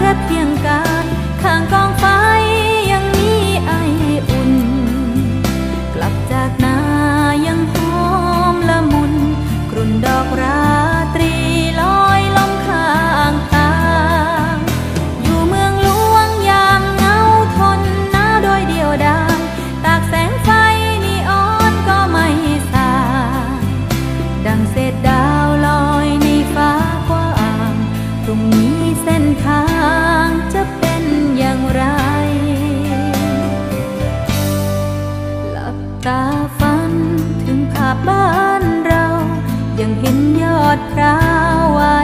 แค่เพียงกายข้างกองไฟยังมีไออุ่น กลับจากนายังหอมละมุน กลุ่นดอกราตรีลอยลมข้างตางอยู่เมืองหลวงยามเงาทนหนาวโดยเดียวดายตากแสงไฟนีออนก็ไม่สางดังเศษดาวลอยในฟ้ากว้างตรงนี้เส้นทาง ตาฝันถึงภาพบ้านเรา ยังเห็นยอดพร้าวไว้